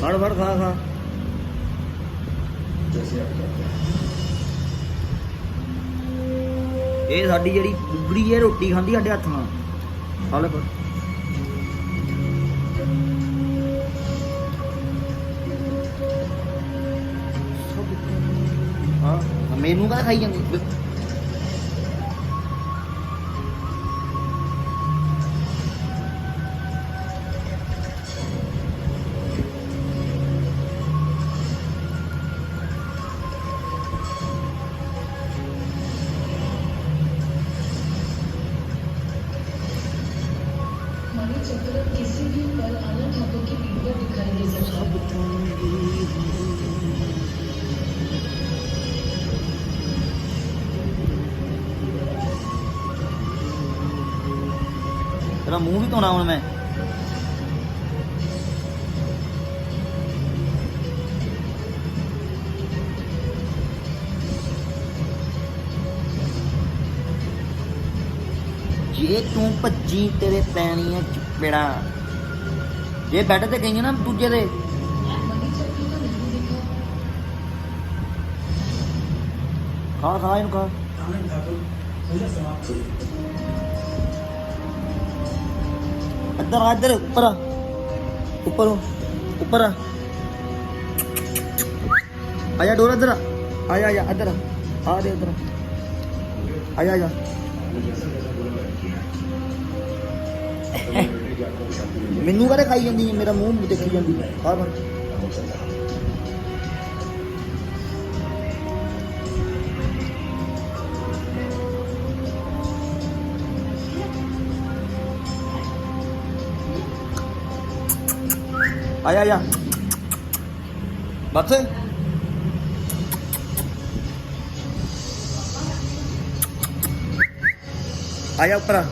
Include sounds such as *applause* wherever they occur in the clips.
ਫੜ ਫੜ, ਖਾ ਖਾ। ਇਹ ਸਾਡੀ ਜਿਹੜੀ ਬੁਗੜੀ ਹੈ, ਰੋਟੀ ਖਾਂਦੀ ਸਾਡੇ ਹੱਥ ਨਾਲ। ਖਾ ਲੈ ਹਾਂ, ਮੈਨੂੰ ਕਾ ਖਾਈ ਜਾਂਦੀ? ਤੇਰਾ ਮੂੰਹ ਵੀ ਧੋਣਾ ਹੁਣ ਮੈਂ। ਜੇ ਤੂੰ ਭੱਜੀ ਤੇਰੇ ਪੈਣੀਆਂ ਚਪੜਾ, ਜੇ ਬੈੱਡ ਤੇ ਗਈ ਨਾ ਦੂਜੇ ਦੇ। ਖਾ ਖਾ ਇਹਨੂੰ ਖਾ। ਇੱਧਰ ਆ, ਇੱਧਰ, ਉੱਪਰ ਆ। ਉੱਪਰ ਉੱਪਰ ਆ। ਆ ਡੋਰ ਇੱਧਰ ਆ। ਆ ਆਇਆ ਆ ਇੱਧਰ ਆ। ਦੇ ਇੱਧਰ ਆ। ਜਾ ਮੈਨੂੰ ਕਦੇ ਖਾਈ ਜਾਂਦੀ ਮੇਰਾ ਮੂੰਹ ਦੇਖੀ ਜਾਂਦੀ ਆ ਬਣ। ਆ ਜਾ ਆ ਜਾ ਬਸ ਆ ਜਾ ਉੱਪਰ।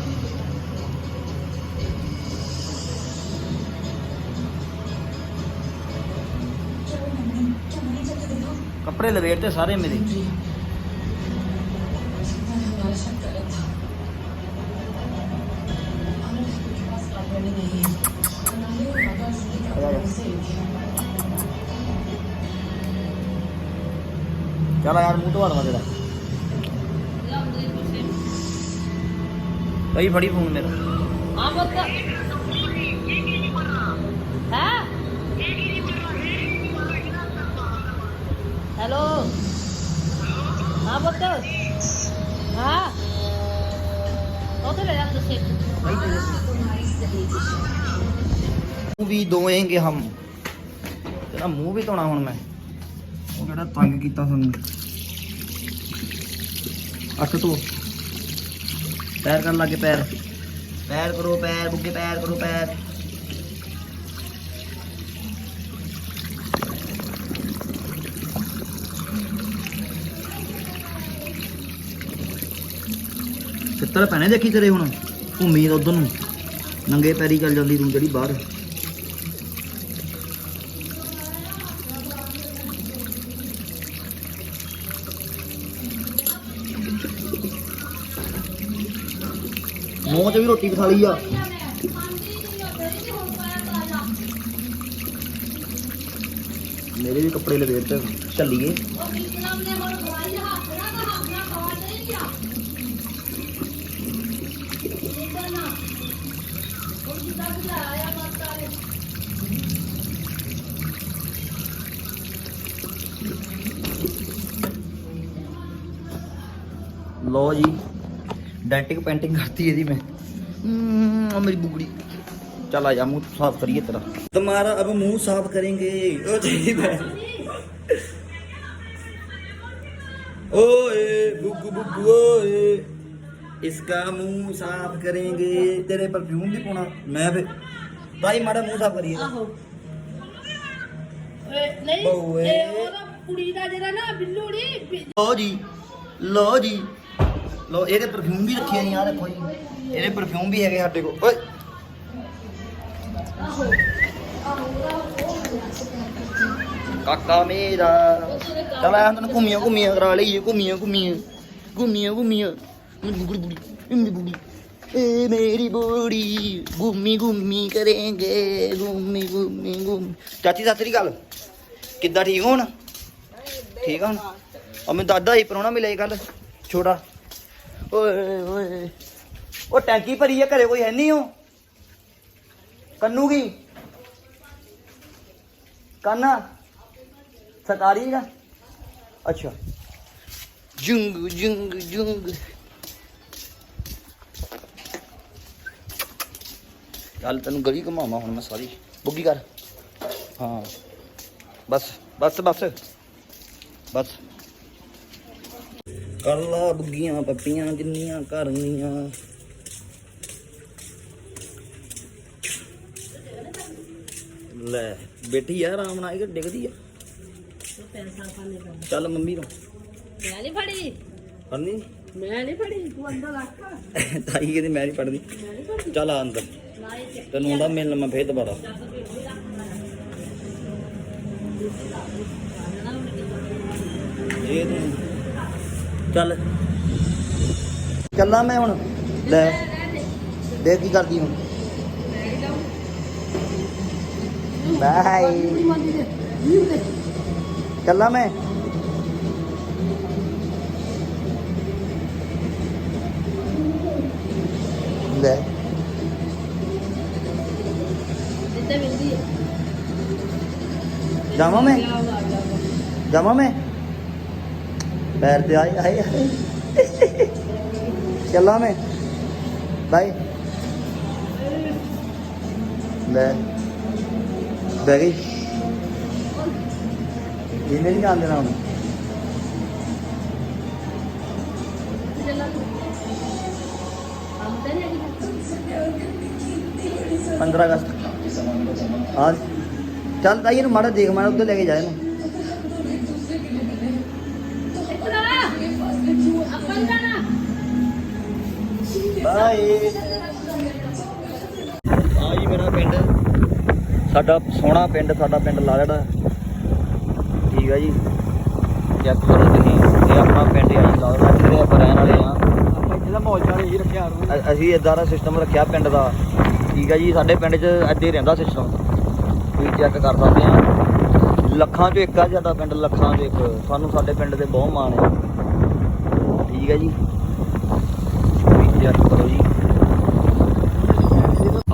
ਕੱਪੜੇ ਲਵੇਟ ਤੇ ਸਾਰੇ ਮੇਰੇ चला यार मुंह तो हटवा तेरा कहीं फड़ी फोन मेरा हेलो हाँ पुत हाँ मूवी दोएंगे हम तेरा मुंह भी धोना हूं मैं ਵੀ ਤੰਗ ਕੀਤਾ ਤੁਹਾਨੂੰ ਅੱਠ ਤੋਂ ਪੈਰ ਕਰਨ ਲੱਗੇ ਪੈਰ। ਪੈਰ ਕਰੋ, ਪੈਰ ਬੁੱਗੇ, ਪੈਰ ਕਰੋ, ਪੈਰ। ਛਿੱਤਰ ਪੈਣੇ ਦੇਖੀ ਤੇਰੇ ਹੁਣ? ਭੂਮੀ ਉਧਰ ਨੂੰ। ਨੰਗੇ ਪੈਰੀ ਚੱਲ ਜਾਂਦੀ ਤੂੰ ਜਿਹੜੀ ਬਾਹਰ। ਮੂੰਹ 'ਚ ਵੀ ਰੋਟੀ ਖਾ ਲਈ ਆ। ਮੇਰੇ ਵੀ ਕੱਪੜੇ ਲਵੇਟ ਤੇ ਚੱਲੀਏ। ਲੋ ਜੀ। ਡੈਂਟਿਕ ਪੈਂਟਿੰਗ ਕਰਤੀ ਇਹਦੀ ਮੈਂ ਹਮ, ਆ ਮੇਰੀ ਬੁਗੜੀ चल आजा मुंह साफ करिए तेरा तुम्हारा अब मुंह साफ करेंगे ओ तेरी बहन ओए बुग्गू बुग्गू ओए इसका मुंह साफ करेंगे तेरे परफ्यूम भी पोना मैं भी भाई माड़ा मुंह साफ करिए आहो ਏ, ਨਹੀਂ ਬਹੂਏ। ਇਹ ਉਹਦਾ ਕੁੜੀ ਦਾ ਜਿਹੜਾ ਨਾ ਬਿੱਲੂ ਨੀ ਲੋ ਇਹਦੇ ਪਰਫਿਊਮ ਵੀ ਰੱਖੇ ਆ, ਆਹ ਦੇਖੋ ਜੀ। ਇਹਦੇ ਪਰਫਿਊਮ ਵੀ ਹੈਗੇ ਸਾਡੇ ਕੋਲ। ਓਏ। ਕਾਕਾ ਮੇਰਾ। ਚਲ ਆਇਆ ਤੁਹਾਨੂੰ ਘੁੰਮੀਆਂ ਘੁੰਮੀਆਂ ਕਰਾ ਲਈਏ, ਘੁੰਮੀਆਂ ਘੁੰਮੀਆਂ। ਘੁੰਮੀਆਂ ਘੁੰਮੀਆਂ। ਮੇਰੀ ਬੁੜੀ ਮੇਰੀ ਬੁੜੀ। ਏ ਮੇਰੀ ਬੁੜੀ, ਘੁੰਮੀ ਘੁੰਮੀ ਕਰਾਂਗੇ, ਘੁੰਮੀ ਘੁੰਮੀ, ਘੁੰਮ। ਚਾਚੀ, ਸਤਿ ਸ੍ਰੀ ਕਿੱਦਾਂ ਠੀਕ ਹੋਣ? ਠੀਕ ਹੋਣ? ਉਹ ਦਾਦਾ ਹੀ ਪਰੋਣਾ ਮਿਲੇ ਕੱਲ ਛੋਟਾ। ਓਏ ਓਏ। ਉਹ ਟੈਂਕੀ ਭਰੀ ਆ, ਘਰੇ ਕੋਈ ਹੈ ਨਹੀਂ ਹੋ ਕੰਨੂ ਕੀ? ਕੰਨਾ? ਸਰਕਾਰੀ ਦਾ ਅੱਛਾ। ਜੁੰਗ ਜੁੰਗ ਜੁੰਗ। ਚੱਲ ਤੈਨੂੰ ਗਲੀ ਘਮਾਵਾਂ ਹੁਣ ਮੈਂ ਸਾਰੀ। ਬੁੱਗੀ ਕਰ। ਹਾਂ। ਬਸ ਬਸ ਬਸ। ਬਸ। ਕਰ ਲਾ ਬੁੱਗੀਆਂ ਪੱਪੀਆਂ ਜਿੰਨੀਆਂ ਕਰਨੀਆਂ ਲੈ ਬੇਟੀ ਯਾਰ ਆਰਾਮ ਨਾਲ ਇਹ ਡਿੱਗਦੀ ਆ। ਚੱਲ ਮੰਮੀ ਨੂੰ। ਮੈਂ ਨਹੀਂ ਫੜੀ। ਪੜਨੀ ਮੈਂ ਨਹੀਂ ਫੜੀ ਤੂੰ ਅੰਦਰ ਰੱਖ। ਤਾਈ ਕਹਿੰਦੀ ਮੈਂ ਨਹੀਂ ਪੜਦੀ ਮੈਂ ਨਹੀਂ ਫੜੀ ਚੱਲ ਆ ਅੰਦਰ। ਤੈਨੂੰ ਆਉਂਦਾ ਮਿਲਣਾ ਮੈਂ ਫੇਰ ਦੁਬਾਰਾ। ਇਹ ਤੂੰ ਚੱਲ ਚੱਲਾਂ ਮੈਂ ਹੁਣ? ਲੈ। ਦੇ ਕੀ ਕਰਦੀ ਹੁਣ? ਬਾਏ। ਚੱਲਾਂ ਮੈਂ? ਲੈ। ਜਿੱਦਾਂ ਮਿਲਦੀ ਹੈ ਜਾਵਾਂ ਮੈਂ? ਜਾਵਾਂ ਮੈਂ? ਪੈਰ ਤੇ ਆਏ ਆਏ ਆਏ। ਚੱਲਾਂ ਮੈਂ। ਬਾਈ। ਲੈ। ਬਹਿ ਗਈ। ਇਹਨੇ ਨਹੀਂ ਜਾਣ ਦੇਣਾ ਹੁਣ। ਚੱਲਾਂ ਤੂੰ ਕੰਮ ਤੇ ਨਹੀਂ ਹੈਗੀ 15 ਅਗਸਤ ਹਾਂ ਚੱਲ ਤਾਈ ਇਹਨੂੰ। ਬਾਏ ਆ ਮੇਰਾ ਪਿੰਡ। ਸਾਡਾ ਸੋਹਣਾ ਪਿੰਡ, ਸਾਡਾ ਪਿੰਡ ਲਾਲੜਾ। ਠੀਕ ਆ ਜੀ। ਚੈੱਕ ਕਰੋ ਤੁਸੀਂ। ਇਹ ਆਪਣਾ ਪਿੰਡ ਆ ਜੀ ਲਾਲੜਾ। ਜਿਹੜੇ ਆਪਾਂ ਰਹਿਣ ਵਾਲੇ ਆ। ਆਪਾਂ ਇੱਥੇ ਦਾ ਮੌਜ ਨਾਲ ਹੀ ਰੱਖਿਆ ਅਸੀਂ ਇਦਾਂ ਦਾ ਸਿਸਟਮ ਰੱਖਿਆ ਪਿੰਡ ਦਾ। ਠੀਕ ਆ ਜੀ। ਸਾਡੇ ਪਿੰਡ 'ਚ ਇੱਦਾਂ ਹੀ ਰਹਿੰਦਾ ਸਿਸਟਮ ਤੁਸੀਂ ਚੈੱਕ ਕਰ ਸਕਦੇ ਆ। ਲੱਖਾਂ 'ਚੋਂ ਇੱਕ ਆ ਸਾਡਾ ਪਿੰਡ, ਲੱਖਾਂ 'ਚੋਂ ਇੱਕ। ਸਾਨੂੰ ਸਾਡੇ ਪਿੰਡ ਦੇ ਬਹੁਤ ਮਾਣ ਹੈ ਠੀਕ ਹੈ ਜੀ। ਚੈੱਕ ਕਰੋ ਜੀ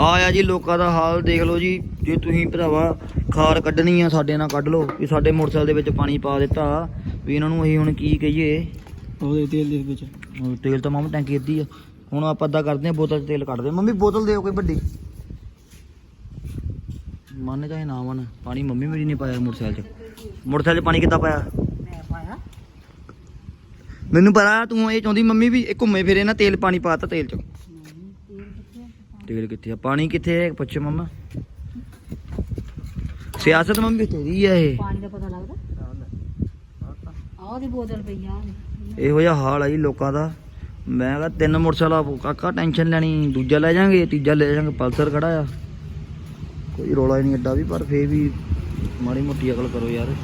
ਆਇਆ ਜੀ ਲੋਕਾਂ ਦਾ ਹਾਲ ਦੇਖ ਲਓ ਜੀ। ਜੇ ਤੁਸੀਂ ਭਰਾਵਾ ਖਾਰ ਕੱਢਣੀ ਆ ਸਾਡੇ ਨਾਲ ਕੱਢ ਲਓ। ਵੀ ਸਾਡੇ ਮੋਟਰਸਾਈਕਲ ਦੇ ਵਿੱਚ ਪਾਣੀ ਪਾ ਦਿੱਤਾ ਵੀ ਇਹਨਾਂ ਨੂੰ ਅਸੀਂ ਹੁਣ ਕੀ ਕਹੀਏ? ਉਹਦੇ ਤੇਲ ਦੇ ਵਿੱਚ। ਤੇਲ ਤਾਂ ਮਾਮਾ ਟੈਂਕੀ ਅੱਧੀ ਆ। ਹੁਣ ਆਪਾਂ ਅੱਧਾ ਕਰਦੇ ਆ ਬੋਤਲ 'ਚ ਤੇਲ ਕੱਢਦੇ। ਮੰਮੀ ਬੋਤਲ ਦਿਓ ਕੋਈ ਵੱਡੀ। ਮੰਨ ਚਾਹੇ ਨਾ ਮੰਨ। ਪਾਣੀ ਮੰਮੀ ਮੇਰੀ ਨੇ ਪਾਇਆ ਮੋਟਰਸਾਈਕਲ 'ਚ। ਮੋਟਰਸਾਈਕਲ 'ਚ ਪਾਣੀ ਕਿੱਦਾਂ ਪਾਇਆ? ਮੈਨੂੰ ਪਤਾ ਤੂੰ ਇਹ ਚਾਹੁੰਦੀ ਮੰਮੀ ਵੀ ਇਹ ਘੁੰਮੇ ਫਿਰੇ ਨਾ ਤੇਲ ਪਾਣੀ ਪਾਤਾ ਤੇਲ 'ਚ। ਤੇਲ ਕਿੱਥੇ ਆ? ਪਾਣੀ ਕਿੱਥੇ ਹੈ ਪੁੱਛ ਮੰਮਾ। ਸਿਆਸਤ ਮੰਮੀ ਤੇਰੀ ਆ ਇਹ। ਪਾਣੀ ਦਾ ਪਤਾ ਲੱਗਦਾ? ਆਹ ਉਹਦੀ ਬੋਤਲ ਪਈ ਆ ਇਹੋ ਜਿਹਾ ਹਾਲ ਆ ਜੀ ਲੋਕਾਂ ਦਾ। ਮੈਂ ਕਿਹਾ ਤਿੰਨ ਮੋਟਰਸਾਈਕਲ ਕਾਕਾ ਟੈਨਸ਼ਨ ਲੈਣੀ ਦੂਜਾ ਲੈ ਜਾਾਂਗੇ ਤੀਜਾ ਲੈ ਜਾਾਂਗੇ ਪਲਸਰ ਖੜਾ ਆ। ਕੋਈ ਰੋਲਾ ਨਹੀਂ ਐਡਾ ਵੀ ਪਰ ਫੇਰ ਵੀ ਮਾੜੀ ਮੋਟੀ ਅਕਲ ਕਰੋ ਯਾਰ।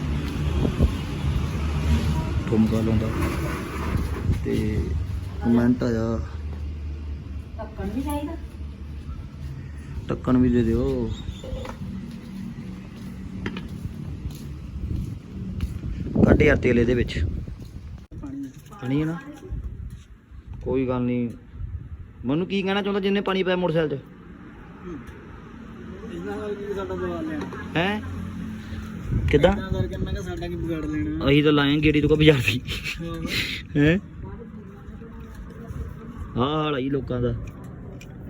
ਠੁਮਕਾ ਲਾਉਂਦਾ। ਤੇ ਕਮੈਂਟ ਆ ਜਾ। ਢੱਕਣ ਵੀ ਚਾਹੀਦਾ। ਟੱਕਣ ਵੀ ਦੇ ਦਿਓ। ਕੱਢ ਯਾਰ ਤੇਲ ਇਹਦੇ ਵਿੱਚ। ਪਾਣੀ ਹੈ ਨਾ? ਕੋਈ ਗੱਲ ਨਹੀਂ। ਮੈਨੂੰ ਕੀ ਕਹਿਣਾ ਚਾਹੁੰਦਾ ਜਿੰਨੇ ਪਾਣੀ ਪਾਇਆ ਮੋਟਰਸਾਈਕਲ 'ਚ? ਇਹਨਾਂ ਨਾਲ ਕੀ ਸਾਡਾ ਬਵਾਲ ਲੈਣਾ? ਹੈ? ਕਿੱਦਾਂ? ਇਹਨਾਂ ਕਰਕੇ ਮੈਂ ਕਿਹਾ ਸਾਡਾ ਕੀ ਵਿਗਾੜ ਲੈਣਾ? ਅਸੀਂ ਤਾਂ ਲਾਏ ਗੇੜੀ ਤੋਂ ਕੋ ਬਾਜ਼ਾਰ ਦੀ ਹੈ? ਆਹ ਹਾਲ ਆ ਜੀ ਲੋਕਾਂ ਦਾ।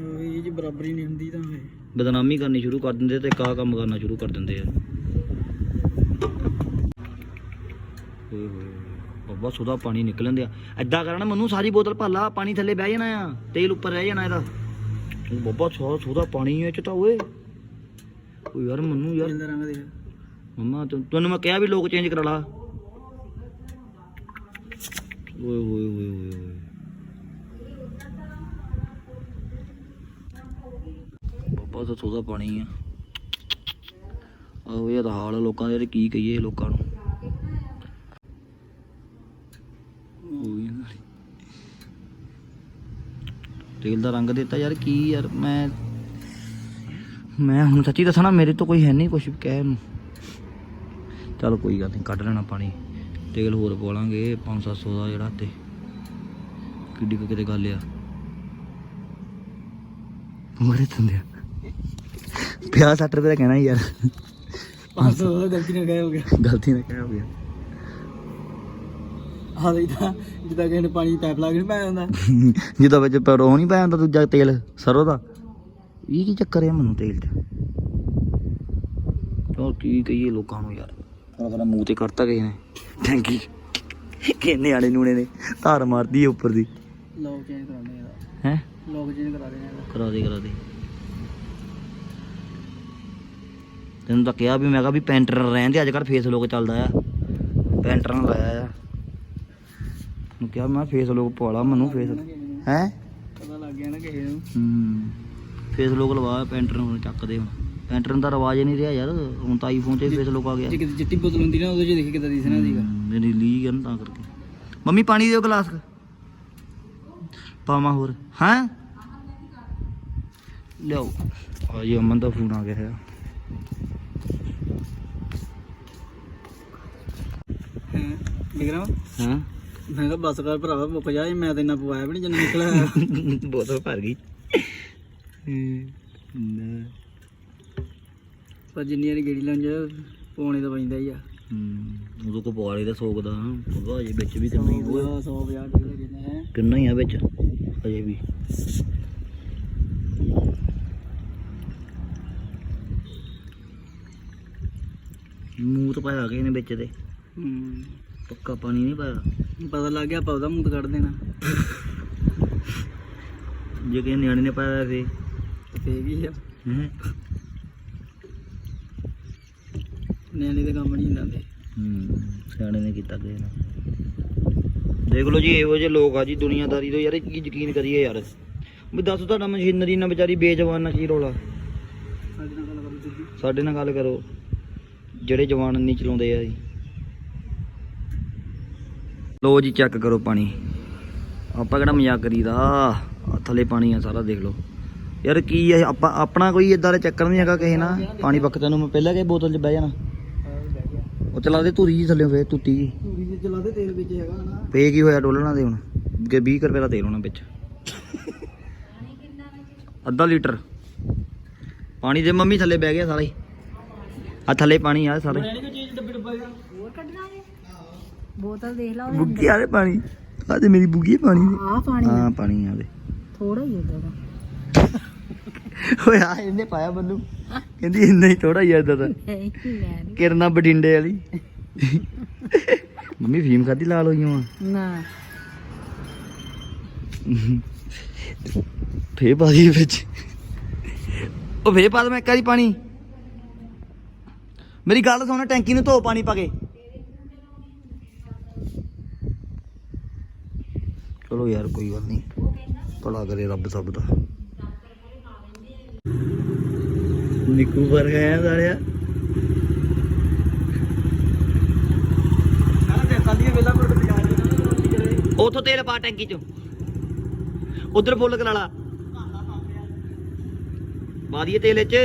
ਇਹ ਜੀ ਬਰਾਬਰੀ ਨਹੀਂ ਹੁੰਦੀ ਤਾਂ ਫੇ ਬਦਨਾਮੀ ਕਰਨੀ ਸ਼ੁਰੂ ਕਰ ਦਿੰਦੇ ਤੇ ਕਾ ਕੰਮ ਕਰਨਾ ਸ਼ੁਰੂ ਕਰ ਦਿੰਦੇ ਆ। ਓਏ ਹੋਏ ਬੱਬਾ ਸੁਦਾ ਪਾਣੀ ਨਿਕਲਣ ਦਿਆ ਐਦਾਂ ਕਰਨਾ ਮੈਨੂੰ ਸਾਰੀ ਬੋਤਲ ਭਾਲਾ ਪਾਣੀ ਥੱਲੇ ਬਹਿ ਜਾਣਾ ਆ। ਤੇਲ ਉੱਪਰ ਰਹਿ ਜਾਣਾ ਇਹਦਾ। ਬੱਬਾ ਸੁਦਾ ਸੁਦਾ ਪਾਣੀ ਇਹ ਚ ਤਾਂ ਓਏ। ਓ ਯਾਰ ਮੈਨੂੰ ਯਾਰ। ਮੰਮਾ ਤੈਨੂੰ ਤੈਨੂੰ ਮੈਂ ਕਿਹਾ ਵੀ ਲੋਕ ਚੇਂਜ ਕਰਾ ਲਾ। ਓਏ ਹੋਏ ਹੋਏ ਹੋਏ। ਹੋਏ ਬਾਬਾ ਤਾਂ ਪਾਣੀ ਆ। ਆਹੋ, ਇਹ ਹਾਲ ਆ ਲੋਕਾਂ ਦੇ, ਤੇ ਕੀ ਕਹੀਏ ਲੋਕਾਂ ਨੂੰ। ਤੇਲ ਦਾ ਰੰਗ ਦਿੱਤਾ ਯਾਰ, ਕੀ ਯਾਰ, ਮੈਂ ਮੈਂ ਹੁਣ ਸੱਚੀ ਦੱਸਣਾ ਮੇਰੇ ਤੋਂ ਕੋਈ ਹੈ ਨਹੀਂ ਕੁਝ ਕਹਿ ਨੂੰ। ਚਲ ਕੋਈ ਗੱਲ ਨਹੀਂ ਕੱਢ ਲੈਣਾ ਪਾਣੀ। ਤੇਲ ਹੋਰ ਪਵਾਲਾਂਗੇ 5-700 ਦਾ ਜਿਹੜਾ ਤੇ। ਕਿੱਡੀ ਕਿਤੇ ਗੱਲ ਆ। ਮਰੇ ਤੁੰਦਿਆ। ਪਿਆ 60 ਰੁਪਏ ਦਾ ਕਹਿਣਾ ਯਾਰ। 500 ਦਾ ਗਲਤੀ ਨਾਲ ਗਏ ਹੋ ਗਿਆ। ਗਲਤੀ ਨਾਲ ਕਹਿ ਹੋ ਗਿਆ। ਹਾਂ ਇਦਾਂ ਜਿੱਦਾਂ ਕਿਸੇ ਨੇ ਪਾਣੀ ਪਾਈਪ ਲਾ ਕੇ ਨਹੀਂ ਪਾਇਆ ਹੁੰਦਾ। ਜਿਹਦਾ ਵਿੱਚ ਪਰ ਉਹ ਨਹੀਂ ਪਾਇਆ ਹੁੰਦਾ ਦੂਜਾ ਤੇਲ ਸਰੋਂ ਦਾ। ਇਹ ਕੀ ਚੱਕਰ ਹੈ ਮੈਨੂੰ ਤੇਲ ਤੇ ਚਲ ਕੀ ਕਹੀਏ ਲੋਕਾਂ ਨੂੰ ਯਾਰ। ਉਹਨਾਂ ਦਾ ਮੂੰਹ ਤੇ ਕਰਤਾ ਕਿਸੇ ਨੇ। ਟੈਂਕੀ ਕਿ ਨਿਆਣੇ ਨੂਣੇ ਨੇ ਧਾਰ ਮਾਰਦੀ ਹੈ ਉੱਪਰ ਦੀ। ਲੋਕ ਚੇਂਜ ਕਰਾਉਂਦੇ ਆ ਹੈ? ਲੋਕ ਚੇਂਜ ਕਰਾ ਆ ਕਰਾ ਦੇ ਕਰਾ ਦੇ। ਤੈਨੂੰ ਤਾਂ ਕਿਹਾ ਵੀ ਮੈਂ ਕਿਹਾ ਵੀ ਪੈਂਟਰ ਰਹਿਣ ਦੇ ਅੱਜ ਕੱਲ ਫੇਸ ਲੋਕ ਚੱਲਦਾ ਆ। ਪੈਂਟਰ ਨਾਲ ਲਾਇਆ ਆ। ਮੈਂ ਕਿਹਾ ਮੈਂ ਫੇਸ ਲੋਕ ਪਵਾ ਲਾ ਮੈਨੂੰ ਫੇਸ ਹੈ? ਪਤਾ ਲੱਗ ਗਿਆ ਨਾ ਕਿਸੇ ਨੂੰ। ਹੂੰ। ਫੇਸ ਲੋਕ ਲਵਾ ਪੈਂਟਰ ਨੂੰ ਚੱਕਦੇ ਹੁਣ। ਪੈਂਟਰ ਦਾ ਰਿਵਾਜ ਨਹੀਂ ਰਿਹਾ ਯਾਰ ਹੁਣ ਤਾਂ ਆਈਫੋਨ ਤੇ ਫੇਸ ਲੋਕ ਆ ਗਿਆ। ਜੇ ਕਿਤੇ ਚਿੱਟੀ ਬੋਤਲ ਹੁੰਦੀ ਨਾ ਉਹਦੇ 'ਚ ਦੇਖੀ ਕਿਦਾਂ ਦਿਸਣਾ ਸੀਗਾ ਮੇਰੀ ਲੀਗ ਹੈ ਨਾ ਤਾਂ ਕਰਕੇ। ਮੰਮੀ ਪਾਣੀ ਦਿਓ ਗਲਾਸ। ਪਾਵਾਂ ਹੋਰ। ਹਾਂ? ਲਿਓ ਆ ਜੀ ਅਮਨ ਦਾ ਫੋਨ ਆ ਗਿਆ ਹਾਂ ਹਾਂ। ਮੈਂ ਕਿਹਾ ਬੱਸ ਕਰ ਭਰਾਵਾ ਮੁੱਕ ਜਾ ਮੈਂ ਤਾਂ ਇੰਨਾ ਪਵਾਇਆ ਵੀ ਨਹੀਂ ਜਿੰਨਾ ਨਿਕਲਿਆ। *laughs* ਬੋਤਲ ਭਰ ਗਈ। ਪਰ ਜਿੰਨੀ ਵਾਰੀ ਗੇੜੀ ਲੰਜ ਪਾਉਣੇ ਤਾਂ ਪੈਂਦਾ ਹੀ ਆ। ਹਮ, ਉਦੋਂ ਕੋ ਪਵਾਲੇ ਦਾ ਸੋਕ ਦਾ ਉਹਦਾ ਅਜੇ ਵਿੱਚ ਵੀ ਕਿੰਨਾ ਹੀ ਹੋਇਆ। 150 ਡਾਲਰ ਕਿੰਨੇ ਹੈ ਕਿੰਨਾ ਹੀ ਆ ਵਿੱਚ ਅਜੇ ਵੀ। ਮੂੰਹ ਤਾਂ ਪਾਇਆ ਗਏ ਨੇ ਵਿੱਚ ਦੇ ਹੂੰ। ਪੱਕਾ ਪਾਣੀ ਨਹੀਂ ਪਾਇਆ। ਪਤਾ ਲੱਗ ਗਿਆ ਆਪਾਂ ਉਹਦਾ ਮੂੰਹ ਕੱਢ ਦੇਣਾ। ਜੇ ਕਿਸੇ ਨਿਆਣੇ ਨੇ ਪਾਇਆ ਫੇ ਤੇ ਹੀ ਆ? ਨਿਆਣੇ ਦੇ ਕੰਮ ਨਹੀਂ ਹੁੰਦੇ ਹੂੰ ਸਿਆਣੇ ਨੇ ਕੀਤਾ ਕਿਸੇ ਨੇ। ਦੇਖ ਲਓ ਜੀ ਇਹੋ ਜਿਹੇ ਲੋਕ ਆ ਜੀ ਦੁਨੀਆਦਾਰੀ ਤੋਂ। ਯਾਰ ਕੀ ਯਕੀਨ ਕਰੀਏ ਯਾਰ। ਵੀ ਦੱਸ ਤੁਹਾਡਾ ਮਸ਼ੀਨਰੀ ਨਾਲ ਵਿਚਾਰੀ ਬੇਜਵਾਨ ਨਾਲ ਕੀ ਰੋਲਾ? ਸਾਡੇ ਨਾਲ ਗੱਲ ਕਰੋ ਤੁਸੀਂ। ਸਾਡੇ ਨਾਲ ਗੱਲ ਕਰੋ। ਜਿਹੜੇ ਜਵਾਨ ਨਹੀਂ ਚਲਾਉਂਦੇ ਆ ਜੀ। ਲੋ ਜੀ ਚੈੱਕ ਕਰੋ ਪਾਣੀ। ਆਪਾਂ ਕਿਹੜਾ ਮਜ਼ਾਕ ਕਰੀਦਾ? ਥੱਲੇ ਪਾਣੀ ਆ ਸਾਰਾ ਦੇਖ ਲਓ। ਯਾਰ ਕੀ ਹੈ ਆਪਾਂ ਆਪਣਾ ਕੋਈ ਇਦਾਂ ਦਾ ਚੱਕਰ ਨਹੀਂ ਹੈਗਾ ਕਿਸੇ ਨਾਲ? ਪਾਣੀ ਬਖਤਨ ਨੂੰ ਮੈਂ ਪਹਿਲਾਂ ਕਿ ਬੋਤਲ 'ਚ ਬਹਿ ਜਾਣਾ। ਵੀ ਉਹ ਚਲਾ ਦੇ ਧੂਰੀ ਜੀ ਥੱਲੇ ਫੇਰ ਤੁੱਤੀ ਜੀ ਤੂੜੀ ਜੇ ਚਲਾ ਦੇ ਤੇਲ ਵਿੱਚ ਹੈਗਾ ਨਾ। ਪੇ ਕੀ ਹੋਇਆ ਡੋਲਣਾ ਦੇ ਹੁਣ ਕਿ 20 ਕੁ ਰੁਪਏ ਦਾ ਤੇਲ ਹੋਣਾ ਵਿੱਚ। ਅੱਧਾ ਲੀਟਰ। ਪਾਣੀ ਦੇ ਮੰਮੀ ਥੱਲੇ ਬਹਿ ਗਿਆ ਸਾਰਾ ਹੀ। ਆ ਥੱਲੇ ਪਾਣੀ ਆ ਸਾਰਾ ਹੀ। ਨਹੀਂ ਕੋਈ ਚੀਜ਼ ਡੱਬੇ ਡੱਬਾ ਹੈਗਾ ਹੋਰ ਕੱਢਣਾ ਵੇ ਬੋਤਲ ਦੇਖ ਲਾ ਉਹਦੇ ਬੁੱਗੀ ਆਲੇ ਪਾਣੀ। ਆ ਤੇ ਮੇਰੀ ਬੁੱਗੀ ਹੈ ਪਾਣੀ ਦੀ। ਆ ਪਾਣੀ ਹਾਂ ਪਾਣੀ ਆ ਦੇ। ਥੋੜਾ ਹੀ ਉਦਾਂ ਦਾ। ਓਏ ਆ ਇਹਨੇ ਪਾਇਆ ਮੈਨੂੰ ਕਹਿੰਦੀ ਇੰਨਾ ਹੀ ਥੋੜਾ ਹੀ ਇਦਾਂ ਦਾ। ਨਹੀਂ ਮੈਂ ਨੀ। ਕਿਰਨਾ ਬਟਿੰਡੇ ਵਾਲੀ। ਮੰਮੀ ਫੀਮ ਖਾਦੀ ਲਾਲ ਹੋਈਆਂ ਵਾ। ਨਾ। ਫੇ ਪਾ ਦੀ ਵਿੱਚ। ਉਹ ਫੇ ਪਾ ਮੈਂ ਇੱਕ ਵਾਰੀ ਪਾਣੀ। ਮੇਰੀ ਗੱਲ ਸੁਣ ਟੈਂਕੀ ਨੂੰ ਧੋ ਪਾਣੀ ਪਾ ਕੇ। ਚਲੋ ਯਾਰ, ਕੋਈ ਗੱਲ ਨਹੀਂ। ਭਲਾ ਕਰੇ ਰੱਬ ਸਭ ਦਾ। ਨਿੱਕੂ ਵਰ ਗਿਆ ਸਾਰਿਆ ਉਥੋਂ ਤੇਲ ਪਾ ਟੈਂਕੀ ਚ। ਉਧਰ ਫੁੱਲ ਕਰਾ ਲਾ ਪਾ ਦਈਏ ਤੇਲ ਚ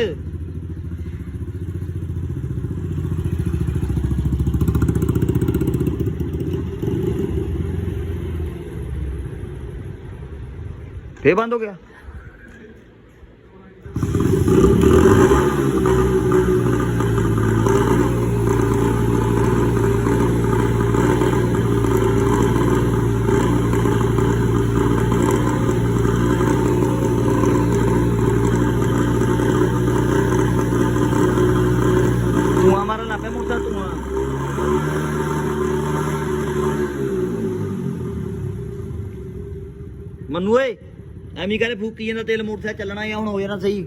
ਫੇ ਬੰਦ ਹੋ ਗਿਆ ਧੂਆਂ ਐਵੇਂ ਕਰੇ ਫੂਕੀ ਜਾਂਦਾ ਤੇਲ ਮੋਟਰਸਾਈਕਲ ਚੱਲਣਾ ਆ ਹੁਣ ਹੋ ਜਾਣਾ ਸਹੀ।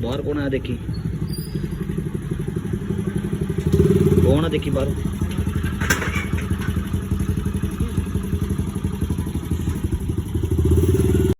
ਬਾਹਰ ਕੌਣ ਆਇਆ ਦੇਖੀ? ਕੌਣ ਆ ਦੇਖੀ ਬਾਹਰ?